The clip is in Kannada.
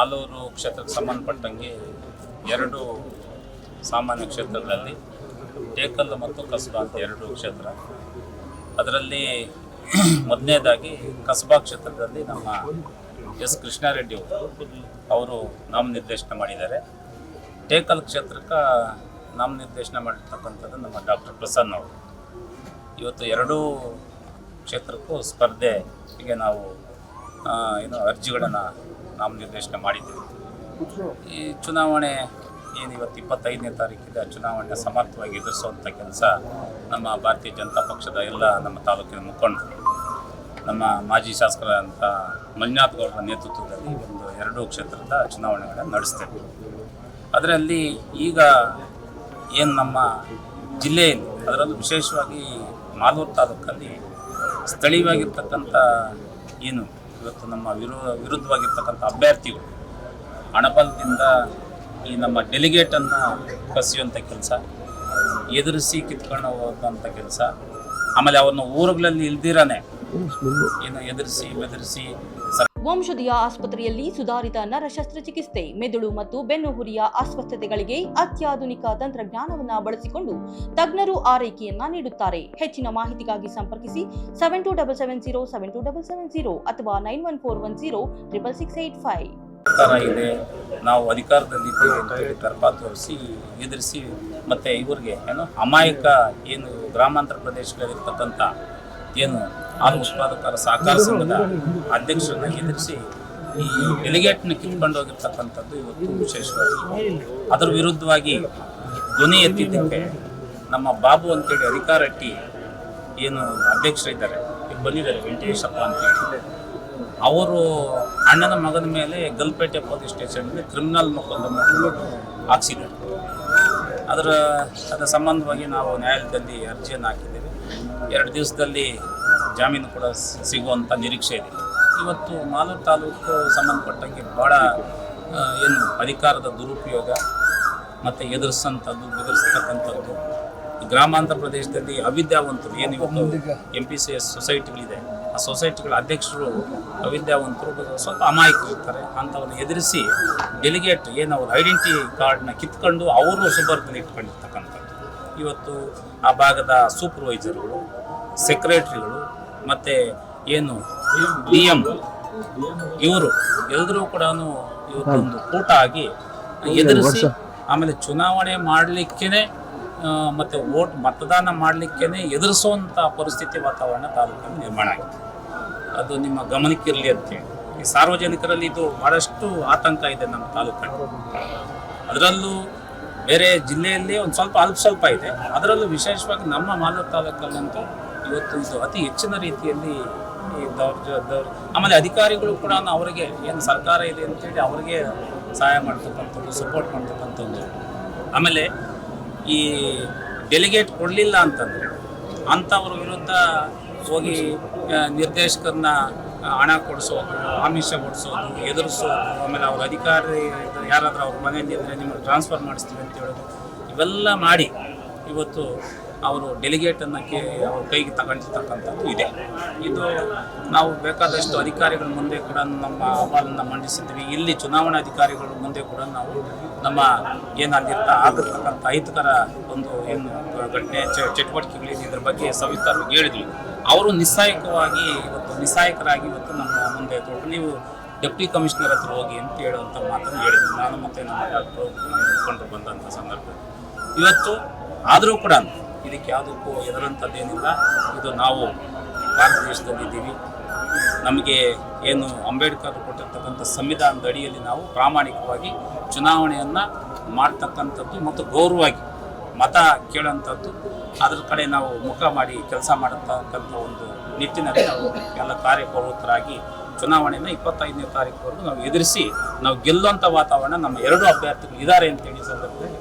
ಆಲೂರು ಕ್ಷೇತ್ರಕ್ಕೆ ಸಂಬಂಧಪಟ್ಟಂಗೆ ಎರಡು ಸಾಮಾನ್ಯ ಕ್ಷೇತ್ರಗಳಲ್ಲಿ ಟೇಕಲ್ ಮತ್ತು ಕಸಬಾ ಅಂತ ಎರಡು ಕ್ಷೇತ್ರ. ಅದರಲ್ಲಿ ಮೊದಲನೇದಾಗಿ ಕಸಬಾ ಕ್ಷೇತ್ರದಲ್ಲಿ ನಮ್ಮ ಎಸ್ ಕೃಷ್ಣಾರೆಡ್ಡಿ ಅವರು. ಅವರು ನಾಮನಿರ್ದೇಶನ ಮಾಡಿದ್ದಾರೆ. ಟೇಕಲ್ ಕ್ಷೇತ್ರಕ್ಕೆ ನಾಮನಿರ್ದೇಶನ ಮಾಡಿರ್ತಕ್ಕಂಥದ್ದು ನಮ್ಮ ಡಾಕ್ಟರ್ ಪ್ರಸನ್ನ ಅವರು. ಇವತ್ತು ಎರಡೂ ಕ್ಷೇತ್ರಕ್ಕೂ ಸ್ಪರ್ಧೆಗೆ ನಾವು ಏನು ಅರ್ಜಿಗಳನ್ನು ನಾಮನಿರ್ದೇಶನ ಮಾಡಿದ್ದೇವೆ ಈ ಚುನಾವಣೆ ಏನು ಇವತ್ತು ಇಪ್ಪತ್ತೈದನೇ ತಾರೀಕಿದೆ ಚುನಾವಣೆ ಸಮರ್ಥವಾಗಿ ಎದುರಿಸುವಂಥ ಕೆಲಸ ನಮ್ಮ ಭಾರತೀಯ ಜನತಾ ಪಕ್ಷದ ಎಲ್ಲ ನಮ್ಮ ತಾಲೂಕಿನ ಮುಖಂಡರು. ನಮ್ಮ ಮಾಜಿ ಶಾಸಕರಾದಂಥ ಮಂಜುನಾಥ್ ಗೌಡರ ನೇತೃತ್ವದಲ್ಲಿ ಒಂದು ಎರಡೂ ಕ್ಷೇತ್ರದ ಚುನಾವಣೆಗಳನ್ನು ನಡೆಸ್ತೇವೆ. ಅದರಲ್ಲಿ ಈಗ ಏನು ನಮ್ಮ ಜಿಲ್ಲೆಯಲ್ಲಿ, ಅದರಲ್ಲೂ ವಿಶೇಷವಾಗಿ ಮಾಲೂರು ತಾಲೂಕಲ್ಲಿ ಸ್ಥಳೀಯವಾಗಿರ್ತಕ್ಕಂಥ ಏನು ಇವತ್ತು ನಮ್ಮ ವಿರೋ ವಿರುದ್ಧವಾಗಿರ್ತಕ್ಕಂಥ ಅಭ್ಯರ್ಥಿಗಳು ಹಣಬಲದಿಂದ ಈ ನಮ್ಮ ಡೆಲಿಗೇಟನ್ನು ಕಸಿಯುವಂಥ ಕೆಲಸ ಎದುರಿಸಿ ಕಿತ್ಕೊಂಡು ಕೆಲಸ ಆಮೇಲೆ ಅವ್ರನ್ನ ಊರುಗಳಲ್ಲಿ ಇಲ್ದಿರಾನೆ ಏನು ಎದುರಿಸಿ ಬೆದರಿಸಿ ವಂಶದಿಯ ಆಸ್ಪತ್ರೆಯಲ್ಲಿ ಸುಧಾರಿತ ನರ ಶಸ್ತ್ರಚಿಕಿತ್ಸೆ ಮೆದುಳು ಮತ್ತು ಬೆನ್ನುಹುರಿಯ ಅಸ್ವಸ್ಥತೆಗಳಿಗೆ ಅತ್ಯಾಧುನಿಕ ತಂತ್ರಜ್ಞಾನವನ್ನ ಬಳಸಿಕೊಂಡು ತಜ್ಞರು ಆರೈಕೆಯನ್ನ ನೀಡುತ್ತಾರೆ. ಹೆಚ್ಚಿನ ಮಾಹಿತಿಗಾಗಿ ಸಂಪರ್ಕಿಸಿ seven two double seven zero seven two double seven zero ಅಥವಾ nine one four one zero triple six eight five ಇದೆ. ನಾವು ಅಧಿಕಾರದಲ್ಲಿದ್ದೇವೆ ಅಂತ ಎದುರಿಸಿ, ಮತ್ತು ಇವ್ರಿಗೆ ಏನು ಅಮಾಯಕ ಏನು ಗ್ರಾಮಾಂತರ ಪ್ರದೇಶಗಳಿರ್ತಕ್ಕಂಥ ಏನು ಹಾಲು ಉತ್ಪಾದಕರ ಸಹಕಾರ ಸಂಘದ ಅಧ್ಯಕ್ಷರನ್ನ ಎದುರಿಸಿ ಈ ಡೆಲಿಗೇಟ್ನ ಕಿತ್ಕೊಂಡು ಹೋಗಿರ್ತಕ್ಕಂಥದ್ದು ಇವತ್ತು ವಿಶೇಷವಾಗಿ. ಅದರ ವಿರುದ್ಧವಾಗಿ ಧ್ವನಿ ಎತ್ತಿದ್ದಕ್ಕೆ ನಮ್ಮ ಬಾಬು ಅಂತೇಳಿ ಅಧಿಕಾರಟ್ಟಿ ಏನು ಅಧ್ಯಕ್ಷರಿದ್ದಾರೆ. ಬಂದಿದ್ದಾರೆ ವೆಂಕಟೇಶಪ್ಪ ಅಂತೇಳಿ. ಅವರು ಅಣ್ಣನ ಮಗನ ಮೇಲೆ ಗಲ್ಪೇಟೆ ಪೊಲೀಸ್ ಸ್ಟೇಷನ್ನಲ್ಲಿ ಕ್ರಿಮಿನಲ್ ಮೊಕದ್ದಮೆ ಹಾಕ್ಸಿದ್ದಾರೆ. ಅದರ ಅದರ ಸಂಬಂಧವಾಗಿ ನಾವು ನ್ಯಾಯಾಲಯದಲ್ಲಿ ಅರ್ಜಿಯನ್ನು ಹಾಕಿದ್ದೇವೆ. ಎರಡು ದಿವಸದಲ್ಲಿ ಜಾಮೀನು ಕೂಡ ಸಿಗುವಂಥ ನಿರೀಕ್ಷೆ ಇದೆ. ಇವತ್ತು ಮಾಲೂರು ತಾಲೂಕು ಸಂಬಂಧಪಟ್ಟಂಗೆ ಭಾಳ ಏನು ಅಧಿಕಾರದ ದುರುಪಯೋಗ ಮತ್ತು ಎದುರಿಸಂಥದ್ದು ಬೆದರಿಸ್ತಕ್ಕಂಥದ್ದು. ಗ್ರಾಮಾಂತರ ಪ್ರದೇಶದಲ್ಲಿ ಅವಿದ್ಯಾವಂತರು, ಏನು ಇವತ್ತು ಎಂ ಪಿ ಸಿ ಎಸ್ ಸೊಸೈಟಿಗಳಿದೆ, ಆ ಸೊಸೈಟಿಗಳ ಅಧ್ಯಕ್ಷರು ಅವಿದ್ಯಾವಂತರು ಸ್ವಲ್ಪ ಅಮಾಯಕರು ಇರ್ತಾರೆ. ಅಂಥವ್ರನ್ನ ಎದುರಿಸಿ, ಡೆಲಿಗೇಟ್, ಏನು ಅವ್ರ ಐಡೆಂಟಿ ಕಾರ್ಡ್ನ ಕಿತ್ಕೊಂಡು ಅವರು ಸುಬರ್ದಲ್ಲಿ ಇಟ್ಕೊಂಡಿರ್ತಕ್ಕಂಥದ್ದು. ಇವತ್ತು ಆ ಭಾಗದ ಸೂಪರ್ವೈಸರ್ಗಳು ಸೆಕ್ರೆಟ್ರಿಗಳು ಮತ್ತು ಏನು ಡಿ ಎಂ ಇವರು ಎಲ್ಲರೂ ಕೂಡ ಇವತ್ತೊಂದು ಕೂಟ ಆಗಿ ಎದುರಿಸಿ ಆಮೇಲೆ ಚುನಾವಣೆ ಮಾಡಲಿಕ್ಕೇನೆ ಮತ್ತು ಓಟ್ ಮತದಾನ ಮಾಡಲಿಕ್ಕೇನೆ ಎದುರಿಸುವಂಥ ಪರಿಸ್ಥಿತಿ ವಾತಾವರಣ ತಾಲೂಕಿನ ನಿರ್ಮಾಣ ಆಗಿದೆ. ಅದು ನಿಮ್ಮ ಗಮನಕ್ಕಿರಲಿ ಅಂತೇಳಿ. ಈ ಸಾರ್ವಜನಿಕರಲ್ಲಿ ಇದು ಭಾಳಷ್ಟು ಆತಂಕ ಇದೆ ನಮ್ಮ ತಾಲೂಕಲ್ಲಿ. ಅದರಲ್ಲೂ ಬೇರೆ ಜಿಲ್ಲೆಯಲ್ಲಿ ಒಂದು ಸ್ವಲ್ಪ ಅಲ್ಪ ಸ್ವಲ್ಪ ಇದೆ. ಅದರಲ್ಲೂ ವಿಶೇಷವಾಗಿ ನಮ್ಮ ಮಾಲೂರು ತಾಲೂಕಲ್ಲಂತೂ ಇವತ್ತು ಇದು ಅತಿ ಹೆಚ್ಚಿನ ರೀತಿಯಲ್ಲಿ ಈ ದೌರ್ಜ ದೌರ್ ಆಮೇಲೆ ಅಧಿಕಾರಿಗಳು ಕೂಡ ಅವರಿಗೆ ಏನು ಸರ್ಕಾರ ಇದೆ ಅಂತೇಳಿ ಅವರಿಗೆ ಸಹಾಯ ಮಾಡ್ತಕ್ಕಂಥದ್ದು ಸಪೋರ್ಟ್ ಮಾಡ್ತಕ್ಕಂಥದ್ದು. ಆಮೇಲೆ ಈ ಡೆಲಿಗೇಟ್ ಕೊಡಲಿಲ್ಲ ಅಂತಂದರೆ ಅಂಥವ್ರ ವಿರುದ್ಧ ಹೋಗಿ ನಿರ್ದೇಶಕರನ್ನ ಹಣ ಕೊಡಿಸೋದು, ಆಮಿಷ ಕೊಡಿಸೋದು, ಎದುರಿಸೋದು, ಆಮೇಲೆ ಅವ್ರ ಅಧಿಕಾರಿ ಯಾರಾದರೂ ಅವ್ರ ಮನೆಯಲ್ಲಿ ಇದ್ದರೆ ನಿಮಗೆ ಟ್ರಾನ್ಸ್ಫರ್ ಮಾಡಿಸ್ತೀವಿ ಅಂತ ಹೇಳೋದು. ಇವೆಲ್ಲ ಮಾಡಿ ಇವತ್ತು ಅವರು ಡೆಲಿಗೇಟನ್ನು ಕೇ ಅವ್ರ ಕೈಗೆ ತಗೊಂಡಿರ್ತಕ್ಕಂಥದ್ದು ಇದೆ. ಇದು ನಾವು ಬೇಕಾದಷ್ಟು ಅಧಿಕಾರಿಗಳ ಮುಂದೆ ಕೂಡ ನಮ್ಮ ಅಹವಾಲನ್ನು ಮಂಡಿಸಿದ್ವಿ ಇಲ್ಲಿ ಚುನಾವಣಾ ಅಧಿಕಾರಿಗಳ ಮುಂದೆ ಕೂಡ ನಾವು ನಮ್ಮ ಏನಾಗಿರ್ತ ಆಗಿರ್ತಕ್ಕಂಥ ಅಹಿತಕರ ಒಂದು ಏನು ಘಟನೆ ಚಟುವಟಿಕೆಗಳಿದೆ, ಇದ್ರ ಬಗ್ಗೆ ಸವಿಸ್ತಾರವಾಗಿ ಹೇಳಿದ್ವಿ. ಅವರು ನಿಸ್ಸಾಯಕವಾಗಿ ಇವತ್ತು, ನಿಸ್ಸಾಯಕರಾಗಿ ಇವತ್ತು ನಮ್ಮ ಮುಂದೆ ತೊಟ್ಟು ನೀವು ಡೆಪ್ಟಿ ಕಮಿಷನರ್ ಹತ್ರ ಹೋಗಿ ಅಂತ ಹೇಳುವಂಥ ಮಾತನ್ನು ಹೇಳಿದ್ವಿ. ನಾನು ಮತ್ತು ನಮ್ಮ ಡಾಕ್ಟ್ರು ಕೊಂಡು ಬಂದಂಥ ಸಂದರ್ಭ ಇವತ್ತು ಆದರೂ ಕೂಡ ಇದಕ್ಕೆ ಯಾವುದಕ್ಕೂ ಎದುರಂಥದ್ದೇನಿಲ್ಲ ಇದು ನಾವು ಭಾರತ ದೇಶದಲ್ಲಿದ್ದೀವಿ. ನಮಗೆ ಏನು ಅಂಬೇಡ್ಕರ್ ಕೊಟ್ಟಿರ್ತಕ್ಕಂಥ ಸಂವಿಧಾನದ ಅಡಿಯಲ್ಲಿ ನಾವು ಪ್ರಾಮಾಣಿಕವಾಗಿ ಚುನಾವಣೆಯನ್ನು ಮಾಡ್ತಕ್ಕಂಥದ್ದು ಮತ್ತು ಗೌರವವಾಗಿ ಮತ ಕೇಳೋಂಥದ್ದು. ಅದ್ರ ಕಡೆ ನಾವು ಮುಖ ಮಾಡಿ ಕೆಲಸ ಮಾಡತಕ್ಕಂಥ ಒಂದು ನಿಟ್ಟಿನಲ್ಲಿ ನಾವು ಎಲ್ಲ ಕಾರ್ಯಪ್ರವೃತ್ತರಾಗಿ ಚುನಾವಣೆಯನ್ನು ಇಪ್ಪತ್ತೈದನೇ ತಾರೀಕುವರೆಗೂ ನಾವು ಎದುರಿಸಿ ನಾವು ಗೆಲ್ಲುವಂಥ ವಾತಾವರಣ ನಮ್ಮ ಎರಡು ಅಭ್ಯರ್ಥಿಗಳು ಇದ್ದಾರೆ ಅಂತೇಳಿ ಸಂದರ್ಭದಲ್ಲಿ